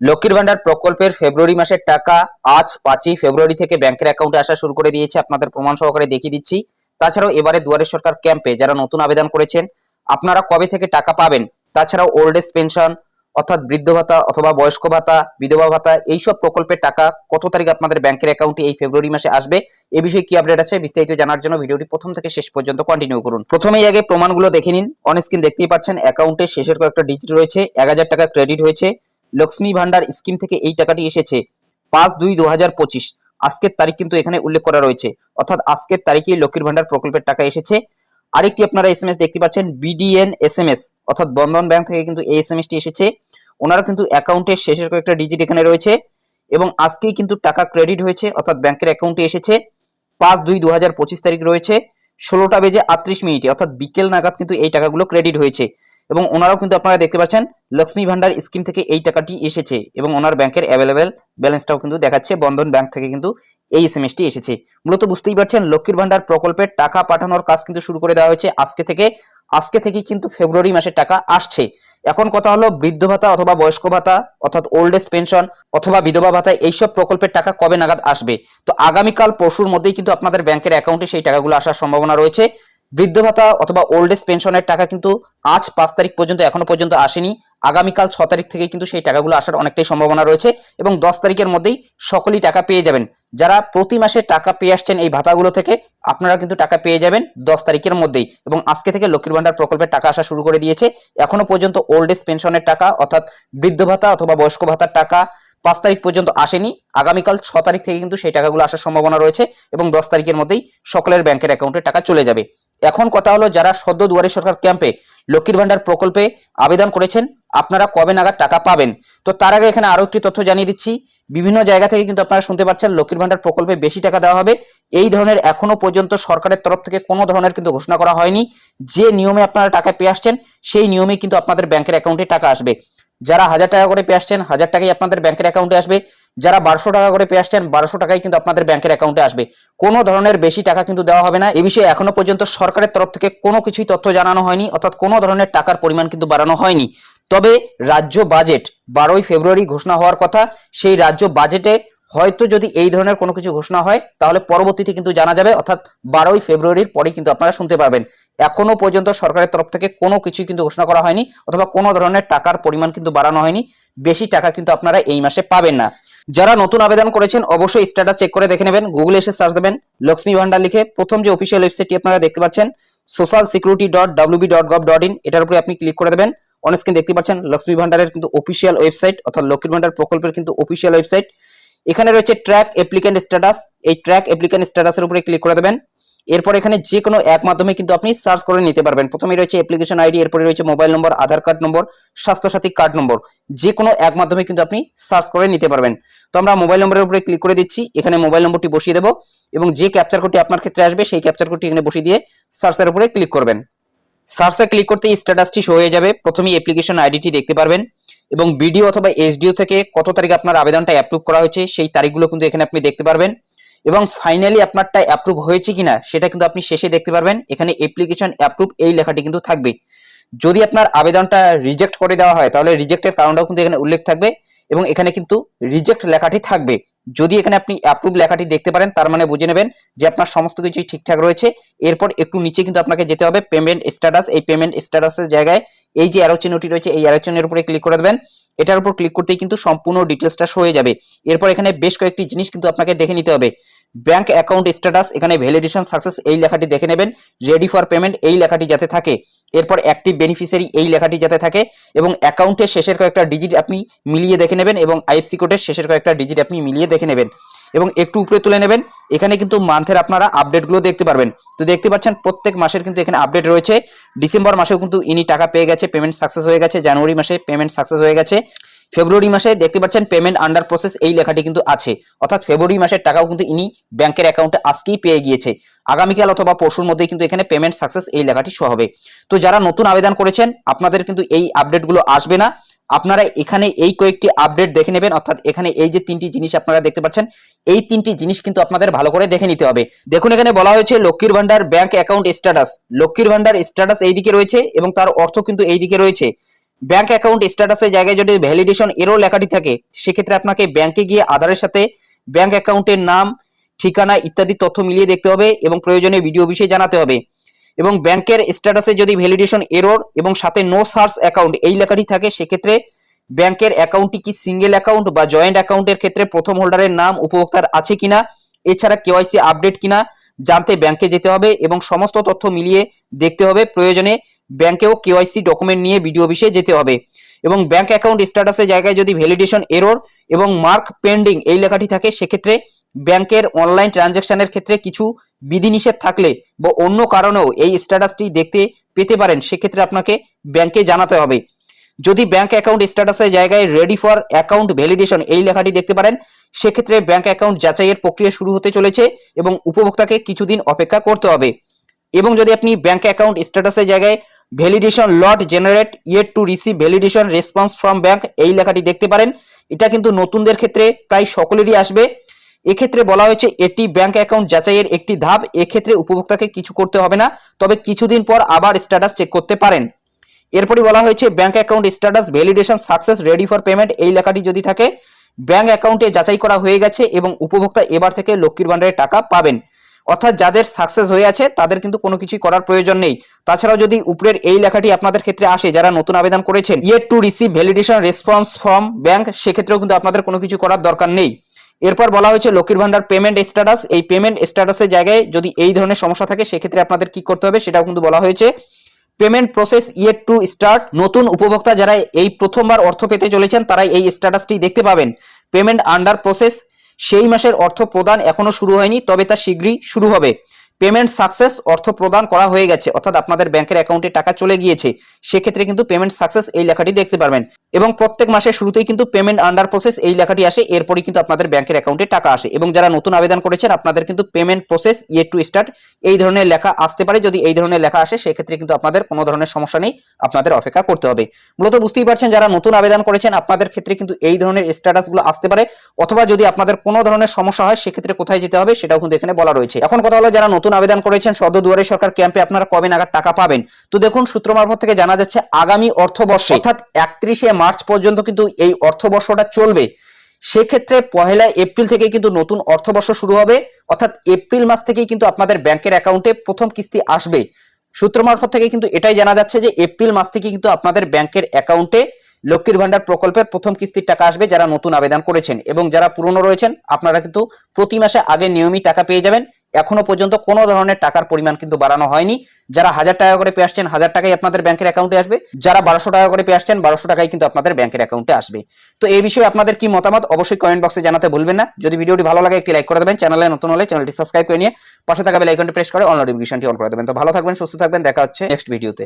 লক্ষ্মীর ভান্ডার প্রকল্পের ফেব্রুয়ারি মাসের টাকা আজ পাঁচই ফেব্রুয়ারি থেকে ব্যাংকের অ্যাকাউন্টে আসা শুরু করে দিয়েছে। আপনাদের প্রমাণ সহকারে দেখিয়ে দিচ্ছি। তাছাড়াও এবারে দুয়ারে সরকার ক্যাম্পে যারা নতুন আবেদন করেছেন, আপনারা কবে থেকে টাকা পাবেন? তাছাড়াও ওল্ড এজ পেনশন অর্থাৎ বৃদ্ধ ভাতা অথবা বয়স্ক ভাতা, বিধবা ভাতা, এইসব প্রকল্পের টাকা কত তারিখ আপনাদের ব্যাংকের অ্যাকাউন্টে এই ফেব্রুয়ারি মাসে আসবে? এ বিষয়ে কি আপডেট আছে বিস্তারিত জানার জন্য ভিডিওটি প্রথম থেকে শেষ পর্যন্ত কন্টিনিউ করুন। প্রথমেই আগে প্রমাণগুলো দেখে নিন। অন স্ক্রিন দেখতেই পাচ্ছেন অ্যাকাউন্টে শেষের কয়েকটা ডিজিট রয়েছে, এক হাজার টাকা ক্রেডিট হয়েছে। লক্ষ্মী ভান্ডার স্কিম থেকে এই টাকাটি এসেছে পাঁচ দুই দু হাজার পঁচিশ। আজকের তারিখ কিন্তু এখানে উল্লেখ করা রয়েছে। অর্থাৎ আজকের তারিখে লক্ষ্মীর ভান্ডার প্রকল্পের টাকা এসেছে। আরেকটি আপনারা এস দেখতে পাচ্ছেন বিডিএন এস এম এস অর্থাৎ বন্ধন ব্যাংক থেকে কিন্তু এই এস টি এসেছে। ওনারা কিন্তু অ্যাকাউন্টের শেষের কয়েকটা ডিজিট এখানে রয়েছে এবং আজকেই কিন্তু টাকা ক্রেডিট হয়েছে, অর্থাৎ ব্যাংকের অ্যাকাউন্টে এসেছে। পাঁচ দুই দু হাজার পঁচিশ তারিখ রয়েছে। ষোলোটা বেজে আটত্রিশ মিনিটে, অর্থাৎ বিকেল নাগাদ কিন্তু এই টাকাগুলো ক্রেডিট হয়েছে। এবং ওনারাও কিন্তু আপনারা দেখতে পাচ্ছেন, লক্ষ্মী ভান্ডার স্কিম থেকে এই টাকাটি এসেছে এবং ওনার ব্যাংকের অ্যাভেলেবেল ব্যালেন্সটাও কিন্তু দেখাচ্ছে, বন্ধন ব্যাংক থেকে কিন্তু এই এস এসেছে। মূলত বুঝতেই পারছেন, লক্ষ্মীর ভান্ডার প্রকল্পের টাকা পাঠানোর কাজ কিন্তু শুরু করে দেওয়া হয়েছে আজকে থেকে আজকে থেকে কিন্তু ফেব্রুয়ারি মাসের টাকা আসছে। এখন কথা হলো, বৃদ্ধ ভাতা অথবা বয়স্ক ভাতা, অর্থাৎ ওল্ড এজ পেনশন অথবা বিধবা ভাতা, এইসব প্রকল্পের টাকা কবে নাগাদ আসবে? তো আগামীকাল পরশুর মধ্যেই কিন্তু আপনাদের ব্যাংকের অ্যাকাউন্টে সেই টাকাগুলো আসার সম্ভাবনা রয়েছে। বৃদ্ধ ভাতা অথবা ওল্ড এজ পেনশনের টাকা কিন্তু আজ পাঁচ তারিখ পর্যন্ত, এখনও পর্যন্ত আসেনি। আগামীকাল ছ তারিখ থেকে কিন্তু সেই টাকাগুলো আসার অনেকটাই সম্ভাবনা রয়েছে এবং দশ তারিখের মধ্যেই সকলেই টাকা পেয়ে যাবেন। যারা প্রতি মাসে টাকা পেয়ে আসছেন এই ভাতাগুলো থেকে, আপনারা কিন্তু টাকা পেয়ে যাবেন দশ তারিখের মধ্যেই এবং আজকে থেকে লক্ষ্মীর ভান্ডার প্রকল্পের টাকা আসা শুরু করে দিয়েছে। এখনও পর্যন্ত ওল্ড এজ পেনশনের টাকা অর্থাৎ বৃদ্ধ ভাতা অথবা বয়স্ক ভাতার টাকা পাঁচ তারিখ পর্যন্ত আসেনি। আগামীকাল ছ তারিখ থেকে কিন্তু সেই টাকাগুলো আসার সম্ভাবনা রয়েছে এবং দশ তারিখের মধ্যেই সকলের ব্যাংকের অ্যাকাউন্টে টাকা চলে যাবে। এখন কথা হলো যারা সদ্য দুয়ারে সরকার ক্যাম্পে লক্ষ্মীর ভান্ডার প্রকল্পে আবেদন করেছেন, আপনারা কবে নাগাদ টাকা পাবেন? তো তার আগে এখানে আরও একটি তথ্য জানিয়ে দিচ্ছি। বিভিন্ন জায়গা থেকে কিন্তু আপনারা শুনতে পাচ্ছেন, লক্ষ্মীর ভান্ডার প্রকল্পে বেশি টাকা দেওয়া হবে। এই ধরনের এখনও পর্যন্ত সরকারের তরফ থেকে কোনো ধরনের কিন্তু ঘোষণা করা হয়নি। যে নিয়মে আপনারা টাকা পেয়ে আসছেন, সেই নিয়মে কিন্তু আপনাদের ব্যাংকের অ্যাকাউন্টে টাকা আসবে। যারা হাজার টাকা করে পেয়ে আসছেন, হাজার টাকাই আপনাদের ব্যাংকের অ্যাকাউন্টে আসবে। যারা বারোশো টাকা করে পেয়ে আসছেন, বারোশো টাকাই কিন্তু আপনাদের ব্যাংকের অ্যাকাউন্টে আসবে। কোনো ধরনের বেশি টাকা কিন্তু দেওয়া হবে না। এ বিষয়ে এখনও পর্যন্ত সরকারের তরফ থেকে কোনো কিছুই তথ্য জানানো হয়নি, অর্থাৎ কোনো ধরনের টাকার পরিমাণ কিন্তু বাড়ানো হয়নি। তবে রাজ্য বাজেট বারোই ফেব্রুয়ারি ঘোষণা হওয়ার কথা, সেই রাজ্য বাজেটে হয়তো যদি এই ধরনের কোনো কিছু ঘোষণা হয়, তাহলে পরবর্তীতে কিন্তু জানা যাবে, অর্থাৎ বারোই ফেব্রুয়ারির পরে কিন্তু আপনারা শুনতে পারবেন। এখনও পর্যন্ত সরকারের তরফ থেকে কোনো কিছুই কিন্তু ঘোষণা করা হয়নি, অথবা কোনো ধরনের টাকার পরিমাণ কিন্তু বাড়ানো হয়নি। বেশি টাকা কিন্তু আপনারা এই মাসে পাবেন না। যারা নতুন আবেদন করেছেন, অবশ্যই স্ট্যাটাস চেক করে দেখে নেবেন গুগলে এসে সার্চ দেবেন লক্ষ্মী ভান্ডার লিখে প্রথম যে অফিসিয়াল ওয়েবসাইটটি আপনারা দেখতে পাচ্ছেন social security dot W B dot gov dot in এটার উপরে আপনি ক্লিক করে দেবেন। অনেক দেখতে পাচ্ছেন লক্ষ্মী ভান্ডারের কিন্তু অফিসিয়াল ওয়েবসাইট অর্থাৎ লক্ষ্মী ভান্ডার প্রকল্পের কিন্তু অফিসিয়াল ওয়েবসাইট এখানে রয়েছে ট্র্যাক অ্যাপ্লিকেন্ট স্ট্যাটাস এই ট্র্যাক অ্যাপ্লিকেন্ট স্ট্যাটাসের উপরে ক্লিক করে দেবেন। এরপর এখানে যে কোনো এক মাধ্যমে কিন্তু আপনি সার্চ করে নিতে পারবেন। প্রথমে রয়েছে অ্যাপ্লিকেশন আইডি এরপরে রয়েছে mobile number Aadhaar card number Swasthyasathi card number যে কোনো এক মাধ্যমে কিন্তু আপনি সার্চ করে নিতে পারবেন। তো আমরা মোবাইল নম্বরের উপরে ক্লিক করে দিচ্ছি। এখানে মোবাইল নম্বরটি বসিয়ে দেবো এবং যে ক্যাপচার কোডটি আপনার ক্ষেত্রে আসবে, সেই ক্যাপচার কোডটি এখানে বসিয়ে দিয়ে সার্চের উপরে ক্লিক করবেন। সার্চে ক্লিক করতে স্ট্যাটাসটি শো হয়ে যাবে। প্রথমেই অ্যাপ্লিকেশন আইডিটি দেখতে পারবেন এবং বিডিও অথবা এসডিও থেকে কত তারিখে আপনার আবেদনটা অ্যাপ্রুভ করা হয়েছে সেই তারিখগুলো কিন্তু এখানে আপনি দেখতে পারবেন। এবং ফাইনালি আপনারটা অ্যাপ্রুভ হয়েছে কিনা সেটা কিন্তু আপনি শেষে দেখতে পারবেন। এখানে অ্যাপ্লিকেশন অ্যাপ্রুভ এই লেখাটি কিন্তু থাকবে। যদি আপনার আবেদনটা রিজেক্ট করে দেওয়া হয় তাহলে রিজেক্টের কারণটাও কিন্তু এখানে উল্লেখ থাকবে এবং এখানে কিন্তু রিজেক্ট লেখাটি থাকবে। যদি এখানে আপনি অ্যাপ্রুভ লেখাটি দেখতে পারেন, তার মানে বুঝে নেবেন যে আপনার সমস্ত কিছুই ঠিকঠাক রয়েছে। এরপর একটু নিচে কিন্তু আপনাকে যেতে হবে পেমেন্ট স্ট্যাটাস এই পেমেন্ট স্ট্যাটাসের জায়গায় এই যে অ্যারো চিহ্নটি রয়েছে, এই অ্যারো চিহ্নের উপরে ক্লিক করে দেবেন। এটার উপর ক্লিক করতেই কিন্তু সম্পূর্ণ ডিটেলসটা হয়ে যাবে। এরপর এখানে বেশ কয়েকটি জিনিস কিন্তু আপনাকে দেখে নিতে হবে। ব্যাংক অ্যাকাউন্ট স্ট্যাটাস, এখানে ভ্যালিডেশন সাকসেস এই লেখাটি দেখে নেবেন। রেডি ফর পেমেন্ট এই লেখাটি যাতে থাকে। এরপর অ্যাক্টিভ বেনিফিসিয়ারি এই লেখাটি যাতে থাকে। এবং অ্যাকাউন্টের শেষের কয়েকটা ডিজিট আপনি মিলিয়ে দেখে নেবেন এবং আইএফসি কোডের শেষের কয়েকটা ডিজিট আপনি মিলিয়ে দেখে নেবেন। এবং একটু উপরে তুলে নেবেন, এখানে কিন্তু মান্থের আপনারা আপডেটগুলো দেখতে পারবেন। তো দেখতে পাচ্ছেন, প্রত্যেক মাসের কিন্তু এখানে আপডেট রয়েছে। ডিসেম্বর মাসেও কিন্তু ইনি টাকা পেয়ে গেছে পেমেন্ট সাকসেস হয়ে গেছে জানুয়ারি মাসে পেমেন্ট সাকসেস হয়ে গেছে। ফেব্রুয়ারি মাসে দেখতে পাচ্ছেন পেমেন্ট আন্ডার প্রসেস এই লেখাটি কিন্তু আছে। অর্থাৎ ফেব্রুয়ারি মাসের টাকাও কিন্তু ইনি ব্যাংকের অ্যাকাউন্টে আজকেই পেয়ে গিয়েছে। আগামীকাল অথবা পরশুর মধ্যেই কিন্তু এখানে পেমেন্ট সাকসেস এই লেখাটি শো হবে। তো যারা নতুন আবেদন করেছেন, আপনাদের কিন্তু এই আপডেটগুলো আসবে না। আপনারা এখানে এই কয়েকটি আপডেট দেখে নেবেন। অর্থাৎ এখানে এই যে তিনটি জিনিস আপনারা দেখতে পাচ্ছেন, এই তিনটি জিনিস কিন্তু আপনাদের ভালো করে দেখে নিতে হবে। দেখুন, এখানে বলা হয়েছে লক্ষ্মীর ভান্ডার ব্যাংক অ্যাকাউন্ট স্ট্যাটাস লক্ষ্মীর ভান্ডার স্ট্যাটাস এই দিকে রয়েছে এবং তার অর্থ কিন্তু এইদিকে রয়েছে। ব্যাংক অ্যাকাউন্ট স্ট্যাটাসের জায়গায় যদি ভ্যালিডেশন এরও লেখাটি থাকে, সেক্ষেত্রে আপনাকে ব্যাংকে গিয়ে আধারের সাথে ব্যাংক অ্যাকাউন্টের নাম, ঠিকানা ইত্যাদি তথ্য মিলিয়ে দেখতে হবে এবং প্রয়োজনে ভিডিও বিষয়ে জানাতে হবে। এবং ব্যাংকের স্ট্যাটাসে যদি ভ্যালিডেশন এরর এবং সাথে নো সার্চ অ্যাকাউন্ট এই লেখাটি থাকে, সেক্ষেত্রে ব্যাংকের অ্যাকাউন্টটি কি সিঙ্গেল অ্যাকাউন্ট বা জয়েন্ট অ্যাকাউন্টের ক্ষেত্রে প্রথম হোল্ডারের নাম উপভোক্তার আছে কিনা, এছাড়া কেওয়াইসি আপডেট কিনা, জানতে ব্যাংকে যেতে হবে এবং সমস্ত তথ্য মিলিয়ে দেখতে হবে। প্রয়োজনে ব্যাংকেও কেওয়াইসি ডকুমেন্ট নিয়ে ভিডিও অফিসে যেতে হবে। এবং ব্যাংক অ্যাকাউন্ট স্ট্যাটাসের জায়গায় যদি ভ্যালিডেশন এরর এবং মার্ক পেন্ডিং এই লেখাটি থাকে, সেক্ষেত্রে ব্যাংকের অনলাইন ট্রানজ্যাকশনের ক্ষেত্রে কিছু বিধিনিষেধ থাকলে বা অন্য কারণেও এই স্ট্যাটাসটি দেখতে পেতে পারেন, সেক্ষেত্রে আপনাকে ব্যাংকে জানাতে হবে। যদি ব্যাংক অ্যাকাউন্ট স্ট্যাটাসের জায়গায় রেডি ফর অ্যাকাউন্ট ভ্যালিডেশন এই লেখাটি দেখতে পারেন, সেক্ষেত্রে ব্যাংক অ্যাকাউন্ট যাচাইয়ের প্রক্রিয়া শুরু হতে চলেছে এবং উপভোক্তাকে কিছুদিন অপেক্ষা করতে হবে। এবং যদি আপনি ব্যাংক অ্যাকাউন্ট স্ট্যাটাসের জায়গায় validation not generate yet to receive validation response from bank এই লেখাটি দেখতে পারেন। এটা কিন্তু নতুনদের ক্ষেত্রে প্রায় সকলেরই আসবে। এক্ষেত্রে বলা হয়েছে, এটি ব্যাংক অ্যাকাউন্ট যাচাইয়ের একটি ধাপ। এক্ষেত্রে উপভোক্তাকে কিছু করতে হবে না, তবে কিছুদিন পর আবার স্ট্যাটাস চেক করতে পারেন। এরপরই বলা হয়েছে bank account status validation success ready for payment এই লেখাটি যদি থাকে ব্যাংক অ্যাকাউন্টে যাচাই করা হয়ে গেছে এবং উপভোক্তা এবার থেকে লক্ষ্মীর ভান্ডারের টাকা পাবেন। অর্থাৎ যাদের সাকসেস হয়ে আছে, তাদের কিন্তু কোনো কিছুই করার প্রয়োজন নেই। তাছাড়াও যদি উপরের এই লেখাটি আপনাদের ক্ষেত্রে আসে, যারা নতুন আবেদন করেছেন yet to receive validation response from bank সেক্ষেত্রেও কিন্তু আপনাদের কোনো কিছু করার দরকার নেই। এরপর বলা হয়েছে লক্ষ্মীর ভান্ডার পেমেন্ট স্ট্যাটাস এই পেমেন্ট স্ট্যাটাসের জায়গায় যদি এই ধরনের সমস্যা থাকে, সেক্ষেত্রে আপনাদের কি করতে হবে, সেটাও কিন্তু বলা হয়েছে। Payment process yet to start নতুন উপভোক্তা যারা এই প্রথমবার অর্থ পেতে চলেছেন তারা এই স্ট্যাটাসটি দেখতে পাবেন। পেমেন্ট আন্ডার প্রসেস সেই মাসের অর্থ প্রদান এখনও শুরু হয়নি তবে তা শীঘ্রই শুরু হবে। পেমেন্ট সাকসেস অর্থ প্রদান করা হয়ে গেছে, অর্থাৎ আপনাদের ব্যাংকের অ্যাকাউন্টে টাকা চলে গিয়েছে, সেক্ষেত্রে কিন্তু পেমেন্ট সাকসেস এই লেখাটি দেখতে পারবেন। এবং প্রত্যেক মাসের শুরুতেই কিন্তু পেমেন্ট আন্ডার প্রসেস এই লেখাটি আসে, এরপরই কিন্তু আপনাদের ব্যাংকের অ্যাকাউন্টে টাকা আসে। এবং যারা নতুন আবেদন করেছেন, আপনাদের কিন্তু payment process yet to start এই ধরনের লেখা আসতে পারে। যদি এই ধরনের লেখা আসে, সেক্ষেত্রে কিন্তু আপনাদের কোনো ধরনের সমস্যা নেই, আপনাদের অপেক্ষা করতে হবে। মূলত বুঝতেই পারছেন, যারা নতুন আবেদন করেছেন, আপনাদের ক্ষেত্রে কিন্তু এই ধরনের স্ট্যাটাসগুলো আসতে পারে। অথবা যদি আপনাদের কোনো ধরনের সমস্যা হয়, সেক্ষেত্রে কোথায় যেতে হবে, সেটাও কিন্তু এখানে বলা রয়েছে। এখন কথা হলো, যারা নতুন আবেদন করেছেন সদ্য দুয়ারে সরকার ক্যাম্পে আপনারা কবে নাগাদ টাকা পাবেন? তো দেখুন, সূত্র মারফত থেকে জানা যাচ্ছে, আগামী অর্থবর্ষে অর্থাৎ একত্রিশে মার্চ পর্যন্ত কিন্তু এই অর্থবর্ষটা চলবে। সেক্ষেত্রে পহেলা এপ্রিল থেকে কিন্তু নতুন অর্থবর্ষ শুরু হবে। অর্থাৎ এপ্রিল মাস থেকেই কিন্তু আপনাদের ব্যাংকের অ্যাকাউন্টে প্রথম কিস্তি আসবে। সূত্র মারফত থেকে কিন্তু এটাই জানা যাচ্ছে যে, এপ্রিল মাস থেকে কিন্তু আপনাদের ব্যাংকের অ্যাকাউন্টে লক্ষ্মীর ভান্ডার প্রকল্পের প্রথম কিস্তির টাকা আসবে যারা নতুন আবেদন করেছেন এবং যারা পুরনো রয়েছেন, আপনারা কিন্তু প্রতি মাসে আগে নিয়মিত টাকা পেয়ে যাবেন। এখনও পর্যন্ত কোনো ধরনের টাকার পরিমাণ কিন্তু বাড়ানো হয়নি। যারা হাজার টাকা করে পেয়ে আসছেন, হাজার টাকাই আপনাদের ব্যাংকের অ্যাকাউন্টে আসবে। যারা বারোশো টাকা করে পেয়ে আসছেন, বারোশো টাকাই কিন্তু আপনাদের ব্যাংকের অ্যাকাউন্টে আসবে। তো এই বিষয়ে আপনাদের কি মতামত, অবশ্যই কমেন্ট বক্সে জানাতে ভুলবেন না। যদি ভিডিওটি ভালো লাগে, একটি লাইক করে দেবেন। চ্যানেলে নতুন হলে চ্যানেলটি সাবস্ক্রাইব করে নিয়ে পাশে থাকা বেল আইকনটি প্রেস করে অল নোটিফিকেশনটি অন করে দেবেন। তো ভালো থাকবেন, সুস্থ থাকবেন। দেখা হচ্ছে নেক্সট ভিডিওতে।